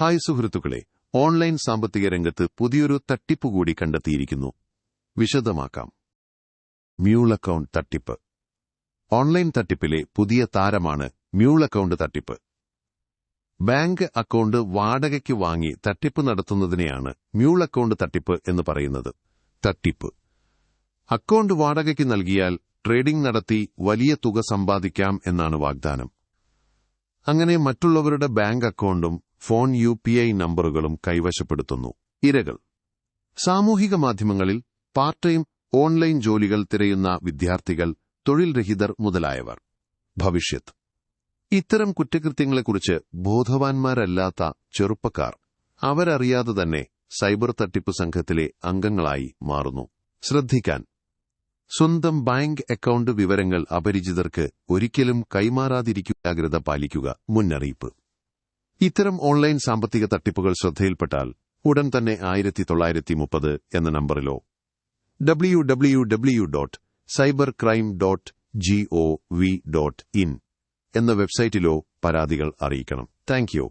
Hi സുഹൃത്തുക്കളെ online സാമ്പത്തിക രംഗത്ത് പുതിയൊരു തട്ടിപ്പ് കൂടി കണ്ടെത്തിയിരിക്കുന്നു. വിശദമാക്കാം. മ്യൂൾ അക്കൗണ്ട് തട്ടിപ്പ്. ഓൺലൈൻ തട്ടിപ്പിലെ പുതിയ താരമാണ് മ്യൂൾ അക്കൗണ്ട് തട്ടിപ്പ്. ബാങ്ക് അക്കൗണ്ട് വാടകയ്ക്ക് വാങ്ങി തട്ടിപ്പ് നടത്തുന്നതിനെയാണ് മ്യൂൾ അക്കൗണ്ട് തട്ടിപ്പ് എന്ന് പറയുന്നത്. തട്ടിപ്പ്. അക്കൗണ്ട് വാടകയ്ക്ക് നൽകിയാൽ ട്രേഡിംഗ് നടത്തി വലിയ തുക സമ്പാദിക്കാം എന്നാണ് വാഗ്ദാനം. അങ്ങനെ മറ്റുള്ളവരുടെ ബാങ്ക് അക്കൗണ്ടും ഫോൺ യു പി ഐ നമ്പറുകളും കൈവശപ്പെടുത്തുന്നു. ഇരകൾ. സാമൂഹിക മാധ്യമങ്ങളിൽ പാർട്ട് ടൈം ഓൺലൈൻ ജോലികൾ തിരയുന്ന വിദ്യാർത്ഥികൾ തൊഴിൽ രഹിതർ മുതലായവർ. ഭവിഷ്യത്ത് ഇത്തരം കുറ്റകൃത്യങ്ങളെക്കുറിച്ച് ബോധവാന്മാരല്ലാത്ത ചെറുപ്പക്കാർ. അവരറിയാതെ തന്നെ സൈബർ തട്ടിപ്പ് സംഘത്തിലെ അംഗങ്ങളായി മാറുന്നു. ശ്രദ്ധിക്കാൻ. സ്വന്തം ബാങ്ക് അക്കൗണ്ട് വിവരങ്ങൾ അപരിചിതർക്ക് ഒരിക്കലും കൈമാറാതിരിക്കുക ജാഗ്രത പാലിക്കുക. മുന്നറിയിപ്പ്. ഇത്തരം ഓൺലൈൻ സാമ്പത്തിക തട്ടിപ്പുകൾ ശ്രദ്ധയിൽപ്പെട്ടാൽ ഉടൻ തന്നെ ആയിരത്തി തൊള്ളായിരത്തി മുപ്പത് എന്ന നമ്പറിലോ W W W dot cyber crime dot G O V dot in എന്ന വെബ്സൈറ്റിലോ പരാതികൾ അറിയിക്കണം. Thank you.